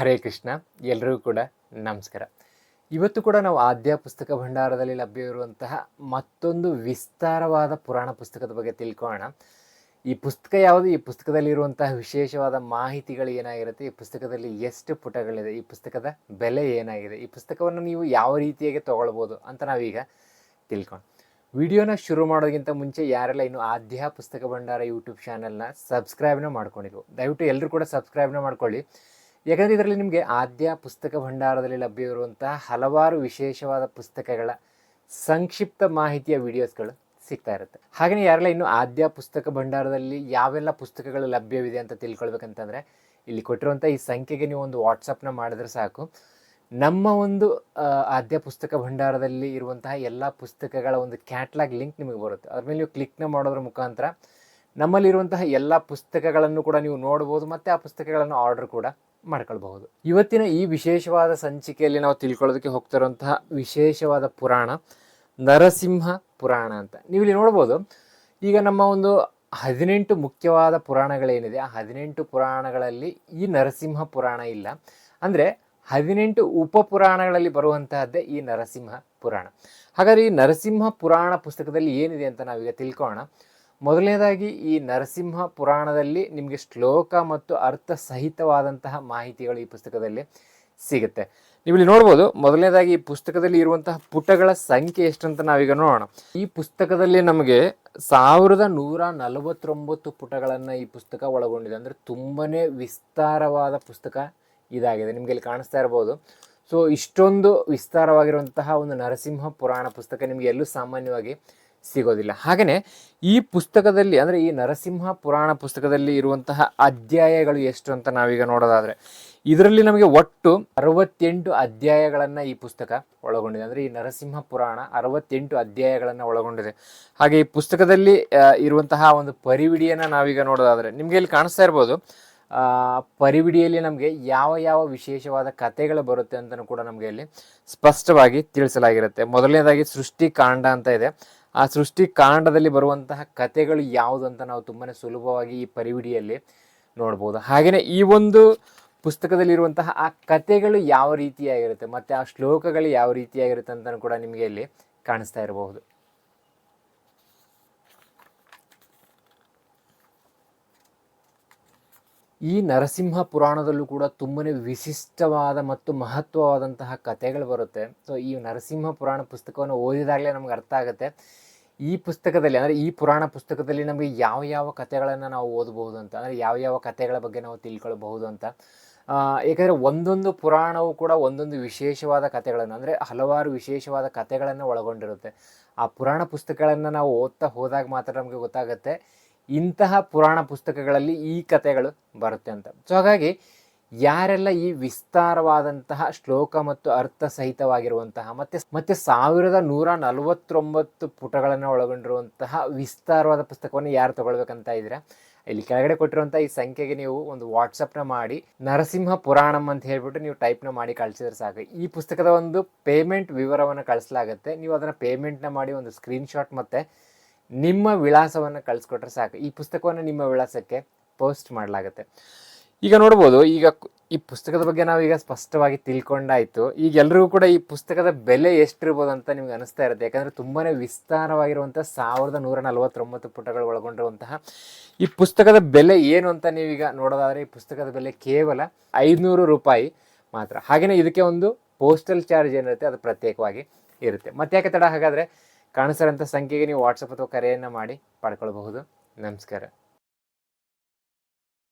ಹರೇ ಕೃಷ್ಣ ಎಲ್ಲರಿಗೂ ಕೂಡ ನಮಸ್ಕಾರ. ಇವತ್ತು ಕೂಡ ನಾವು ಆದ್ಯ ಪುಸ್ತಕ ಭಂಡಾರದಲ್ಲಿ ಲಭ್ಯವಿರುವಂತಹ ಮತ್ತೊಂದು ವಿಸ್ತಾರವಾದ ಪುರಾಣ ಪುಸ್ತಕದ ಬಗ್ಗೆ ತಿಳ್ಕೊಳ್ಳೋಣ. ಈ ಪುಸ್ತಕ ಯಾವುದು? ಈ ಪುಸ್ತಕದಲ್ಲಿರುವಂತಹ ವಿಶೇಷವಾದ ಮಾಹಿತಿಗಳು ಏನಾಗಿರುತ್ತೆ? ಈ ಪುಸ್ತಕದಲ್ಲಿ ಎಷ್ಟು ಪುಟಗಳಿದೆ? ಈ ಪುಸ್ತಕದ ಬೆಲೆ ಏನಾಗಿದೆ? ಈ ಪುಸ್ತಕವನ್ನು ನೀವು ಯಾವ ರೀತಿಯಾಗಿ ತಗೊಳ್ಬೋದು ಅಂತ ನಾವೀಗ ತಿಳ್ಕೊಂಡು ವಿಡಿಯೋನ ಶುರು ಮಾಡೋದಕ್ಕಿಂತ ಮುಂಚೆ ಯಾರೆಲ್ಲ ಇನ್ನು ಆದ್ಯ ಪುಸ್ತಕ ಭಂಡಾರ ಯೂಟ್ಯೂಬ್ ಚಾನಲ್ನ ಸಬ್ಸ್ಕ್ರೈಬ್ನ ಮಾಡ್ಕೊಂಡಿದ್ವು ದಯವಿಟ್ಟು ಎಲ್ಲರೂ ಕೂಡ ಸಬ್ಸ್ಕ್ರೈಬ್ನ ಮಾಡ್ಕೊಳ್ಳಿ. ಯಾಕಂದರೆ ಇದರಲ್ಲಿ ನಿಮಗೆ ಆದ್ಯ ಪುಸ್ತಕ ಭಂಡಾರದಲ್ಲಿ ಲಭ್ಯವಿರುವಂತಹ ಹಲವಾರು ವಿಶೇಷವಾದ ಪುಸ್ತಕಗಳ ಸಂಕ್ಷಿಪ್ತ ಮಾಹಿತಿಯ ವಿಡಿಯೋಸ್ಗಳು ಸಿಗ್ತಾ ಇರುತ್ತೆ. ಹಾಗೆಯೇ ಯಾರೆಲ್ಲ ಇನ್ನು ಆದ್ಯ ಪುಸ್ತಕ ಭಂಡಾರದಲ್ಲಿ ಯಾವೆಲ್ಲ ಪುಸ್ತಕಗಳು ಲಭ್ಯವಿದೆ ಅಂತ ತಿಳ್ಕೊಳ್ಬೇಕಂತಂದರೆ ಇಲ್ಲಿ ಕೊಟ್ಟಿರುವಂಥ ಈ ಸಂಖ್ಯೆಗೆ ನೀವು ಒಂದು ವಾಟ್ಸಪ್ನ ಮಾಡಿದ್ರೆ ಸಾಕು. ನಮ್ಮ ಒಂದು ಆದ್ಯ ಪುಸ್ತಕ ಭಂಡಾರದಲ್ಲಿ ಇರುವಂತಹ ಎಲ್ಲ ಪುಸ್ತಕಗಳ ಒಂದು ಕ್ಯಾಟ್ಲಾಗ್ ಲಿಂಕ್ ನಿಮಗೆ ಬರುತ್ತೆ. ಅದ್ರ ಮೇಲೆ ನೀವು ಕ್ಲಿಕ್ನ ಮಾಡೋದ್ರ ಮುಖಾಂತರ ನಮ್ಮಲ್ಲಿರುವಂತಹ ಎಲ್ಲ ಪುಸ್ತಕಗಳನ್ನು ಕೂಡ ನೀವು ನೋಡ್ಬೋದು, ಮತ್ತು ಆ ಪುಸ್ತಕಗಳನ್ನು ಆರ್ಡರ್ ಕೂಡ ಮಾಡ್ಕೊಳ್ಬಹುದು. ಇವತ್ತಿನ ಈ ವಿಶೇಷವಾದ ಸಂಚಿಕೆಯಲ್ಲಿ ನಾವು ತಿಳ್ಕೊಳ್ಳೋದಕ್ಕೆ ಹೋಗ್ತಿರುವಂತಹ ವಿಶೇಷವಾದ ಪುರಾಣ ನರಸಿಂಹ ಪುರಾಣ ಅಂತ. ನೀವು ಇಲ್ಲಿ ನೋಡ್ಬೋದು, ಈಗ ನಮ್ಮ ಒಂದು ಹದಿನೆಂಟು ಮುಖ್ಯವಾದ ಪುರಾಣಗಳೇನಿದೆ, ಆ ಹದಿನೆಂಟು ಪುರಾಣಗಳಲ್ಲಿ ಈ ನರಸಿಂಹ ಪುರಾಣ ಇಲ್ಲ. ಅಂದರೆ ಹದಿನೆಂಟು ಉಪಪುರಾಣಗಳಲ್ಲಿ ಬರುವಂತಹದ್ದೇ ಈ ನರಸಿಂಹ ಪುರಾಣ. ಹಾಗಾದರೆ ಈ ನರಸಿಂಹ ಪುರಾಣ ಪುಸ್ತಕದಲ್ಲಿ ಏನಿದೆ ಅಂತ ನಾವೀಗ ತಿಳ್ಕೊಳ್ಳೋಣ. ಮೊದಲನೇದಾಗಿ ಈ ನರಸಿಂಹ ಪುರಾಣದಲ್ಲಿ ನಿಮಗೆ ಶ್ಲೋಕ ಮತ್ತು ಅರ್ಥ ಸಹಿತವಾದಂತಹ ಮಾಹಿತಿಗಳು ಈ ಪುಸ್ತಕದಲ್ಲಿ ಸಿಗುತ್ತೆ. ನೀವು ಇಲ್ಲಿ ನೋಡ್ಬೋದು, ಮೊದಲನೇದಾಗಿ ಈ ಪುಸ್ತಕದಲ್ಲಿ ಇರುವಂತಹ ಪುಟಗಳ ಸಂಖ್ಯೆ ಎಷ್ಟಂತ ನಾವೀಗ ನೋಡೋಣ. ಈ ಪುಸ್ತಕದಲ್ಲಿ ನಮಗೆ ಸಾವಿರದ ನೂರ ನಲವತ್ತೊಂಬತ್ತು ಪುಟಗಳನ್ನು ಈ ಪುಸ್ತಕ ಒಳಗೊಂಡಿದೆ. ಅಂದರೆ ತುಂಬಾ ವಿಸ್ತಾರವಾದ ಪುಸ್ತಕ ಇದಾಗಿದೆ. ನಿಮಗೆ ಇಲ್ಲಿ ಕಾಣಿಸ್ತಾ ಇರ್ಬೋದು. ಸೊ, ಇಷ್ಟೊಂದು ವಿಸ್ತಾರವಾಗಿರುವಂತಹ ಒಂದು ನರಸಿಂಹ ಪುರಾಣ ಪುಸ್ತಕ ನಿಮಗೆ ಎಲ್ಲೂ ಸಾಮಾನ್ಯವಾಗಿ ಸಿಗೋದಿಲ್ಲ. ಹಾಗೆಯೇ ಈ ಪುಸ್ತಕದಲ್ಲಿ ಅಂದರೆ ಈ ನರಸಿಂಹ ಪುರಾಣ ಪುಸ್ತಕದಲ್ಲಿ ಇರುವಂತಹ ಅಧ್ಯಾಯಗಳು ಎಷ್ಟು ಅಂತ ನಾವೀಗ ನೋಡೋದಾದರೆ, ಇದರಲ್ಲಿ ನಮಗೆ ಒಟ್ಟು ಅರವತ್ತೆಂಟು ಅಧ್ಯಾಯಗಳನ್ನು ಈ ಪುಸ್ತಕ ಒಳಗೊಂಡಿದೆ. ಅಂದರೆ ಈ ನರಸಿಂಹ ಪುರಾಣ ಅರವತ್ತೆಂಟು ಅಧ್ಯಾಯಗಳನ್ನು ಒಳಗೊಂಡಿದೆ. ಹಾಗೆ ಈ ಪುಸ್ತಕದಲ್ಲಿ ಇರುವಂತಹ ಒಂದು ಪರಿವಿಡಿಯನ್ನು ನಾವೀಗ ನೋಡೋದಾದರೆ, ನಿಮಗೆ ಇಲ್ಲಿ ಕಾಣಿಸ್ತಾ ಇರ್ಬೋದು ಪರಿವಿಡಿಯಲ್ಲಿ ನಮಗೆ ಯಾವ ಯಾವ ವಿಶೇಷವಾದ ಕಥೆಗಳು ಬರುತ್ತೆ ಅಂತಲೂ ಕೂಡ ನಮಗೆ ಇಲ್ಲಿ ಸ್ಪಷ್ಟವಾಗಿ ತಿಳಿಸಲಾಗಿರುತ್ತೆ. ಮೊದಲನೇದಾಗಿ ಸೃಷ್ಟಿಕಾಂಡ ಅಂತ ಇದೆ. ಆ ಸೃಷ್ಟಿ ಕಾಂಡದಲ್ಲಿ ಬರುವಂತಹ ಕಥೆಗಳು ಯಾವುದು ಅಂತ ನಾವು ತುಂಬಾ ಸುಲಭವಾಗಿ ಈ ಪರಿವಿಡಿಯಲ್ಲಿ ನೋಡ್ಬೋದು. ಹಾಗೆಯೇ ಈ ಒಂದು ಪುಸ್ತಕದಲ್ಲಿರುವಂತಹ ಆ ಕಥೆಗಳು ಯಾವ ರೀತಿಯಾಗಿರುತ್ತೆ ಮತ್ತು ಆ ಶ್ಲೋಕಗಳು ಯಾವ ರೀತಿಯಾಗಿರುತ್ತೆ ಅಂತಲೂ ಕೂಡ ನಿಮಗೆ ಇಲ್ಲಿ ಕಾಣಿಸ್ತಾ ಇರಬಹುದು. ಈ ನರಸಿಂಹ ಪುರಾಣದಲ್ಲೂ ಕೂಡ ತುಂಬನೇ ವಿಶಿಷ್ಟವಾದ ಮತ್ತು ಮಹತ್ವವಾದಂತಹ ಕಥೆಗಳು ಬರುತ್ತೆ. ಸೊ ಈ ನರಸಿಂಹ ಪುರಾಣ ಪುಸ್ತಕವನ್ನು ಓದಿದಾಗಲೇ ನಮ್ಗೆ ಅರ್ಥ ಆಗುತ್ತೆ. ಈ ಪುಸ್ತಕದಲ್ಲಿ, ಅಂದರೆ ಈ ಪುರಾಣ ಪುಸ್ತಕದಲ್ಲಿ ನಮಗೆ ಯಾವ ಯಾವ ಕಥೆಗಳನ್ನು ನಾವು ಓದಬಹುದು ಅಂತ, ಅಂದರೆ ಯಾವ ಯಾವ ಕಥೆಗಳ ಬಗ್ಗೆ ನಾವು ತಿಳ್ಕೊಳ್ಬಹುದು ಅಂತ. ಏಕೆಂದರೆ ಒಂದೊಂದು ಪುರಾಣವು ಕೂಡ ಒಂದೊಂದು ವಿಶೇಷವಾದ ಕಥೆಗಳನ್ನು, ಅಂದರೆ ಹಲವಾರು ವಿಶೇಷವಾದ ಕಥೆಗಳನ್ನು ಒಳಗೊಂಡಿರುತ್ತೆ. ಆ ಪುರಾಣ ಪುಸ್ತಕಗಳನ್ನು ನಾವು ಓದ್ತಾ ಹೋದಾಗ ಮಾತ್ರ ನಮಗೆ ಗೊತ್ತಾಗುತ್ತೆ. ಇಂತಹ ಪುರಾಣ ಪುಸ್ತಕಗಳಲ್ಲಿ ಈ ಕಥೆಗಳು ಬರುತ್ತೆ ಅಂತ. ಸೊ ಹಾಗಾಗಿ ಯಾರೆಲ್ಲ ಈ ವಿಸ್ತಾರವಾದಂತಹ ಶ್ಲೋಕ ಮತ್ತು ಅರ್ಥ ಸಹಿತವಾಗಿರುವಂತಹ ಮತ್ತೆ ಮತ್ತೆ ಸಾವಿರದ ನೂರ ನಲವತ್ತೊಂಬತ್ತು ಪುಟಗಳನ್ನು ಒಳಗೊಂಡಿರುವಂತಹ ವಿಸ್ತಾರವಾದ ಪುಸ್ತಕವನ್ನು ಯಾರು ತಗೊಳ್ಬೇಕಂತ ಇದ್ದೀರಾ? ಇಲ್ಲಿ ಕೆಳಗಡೆ ಕೊಟ್ಟಿರುವಂಥ ಈ ಸಂಖ್ಯೆಗೆ ನೀವು ಒಂದು ವಾಟ್ಸಪ್ನ ಮಾಡಿ, ನರಸಿಂಹ ಪುರಾಣಂ ಅಂತ ಹೇಳ್ಬಿಟ್ಟು ನೀವು ಟೈಪ್ನ ಮಾಡಿ ಕಳಿಸಿದ್ರೆ ಸಾಕು. ಈ ಪುಸ್ತಕದ ಒಂದು ಪೇಮೆಂಟ್ ವಿವರವನ್ನು ಕಳಿಸಲಾಗುತ್ತೆ. ನೀವು ಅದನ್ನು ಪೇಮೆಂಟ್ನ ಮಾಡಿ ಒಂದು ಸ್ಕ್ರೀನ್ಶಾಟ್ ಮತ್ತು ನಿಮ್ಮ ವಿಳಾಸವನ್ನು ಕಳಿಸ್ಕೊಟ್ರೆ ಸಾಕು. ಈ ಪುಸ್ತಕವನ್ನು ನಿಮ್ಮ ವಿಳಾಸಕ್ಕೆ ಪೋಸ್ಟ್ ಮಾಡಲಾಗುತ್ತೆ. ಈಗ ನೋಡ್ಬೋದು, ಈಗ ಈ ಪುಸ್ತಕದ ಬಗ್ಗೆ ನಾವೀಗ ಸ್ಪಷ್ಟವಾಗಿ ತಿಳ್ಕೊಂಡಾಯಿತು. ಈಗ ಎಲ್ಲರಿಗೂ ಕೂಡ ಈ ಪುಸ್ತಕದ ಬೆಲೆ ಎಷ್ಟಿರ್ಬೋದು ಅಂತ ನಿಮ್ಗೆ ಅನಿಸ್ತಾ ಇರುತ್ತೆ. ಯಾಕಂದರೆ ತುಂಬಾ ವಿಸ್ತಾರವಾಗಿರುವಂಥ ಸಾವಿರದ ನೂರ ನಲವತ್ತೊಂಬತ್ತು ಪುಟಗಳು ಒಳಗೊಂಡಿರುವಂತಹ ಈ ಪುಸ್ತಕದ ಬೆಲೆ ಏನು ಅಂತ ನೀವೀಗ ನೋಡೋದಾದರೆ, ಈ ಪುಸ್ತಕದ ಬೆಲೆ ಕೇವಲ ಐದುನೂರು ರೂಪಾಯಿ ಮಾತ್ರ. ಹಾಗೆಯೇ ಇದಕ್ಕೆ ಒಂದು ಪೋಸ್ಟಲ್ ಚಾರ್ಜ್ ಏನಿರುತ್ತೆ, ಅದು ಪ್ರತ್ಯೇಕವಾಗಿ ಇರುತ್ತೆ. ಮತ್ತೆ ಯಾಕೆ ತಡ? ಹಾಗಾದರೆ ಕಾಣಿಸಿರೋಂಥ ಸಂಖ್ಯೆಗೆ ನೀವು ವಾಟ್ಸಪ್ ಅಥವಾ ಕರೆಯನ್ನು ಮಾಡಿ ಪಡ್ಕೊಳ್ಬಹುದು. ನಮಸ್ಕಾರ.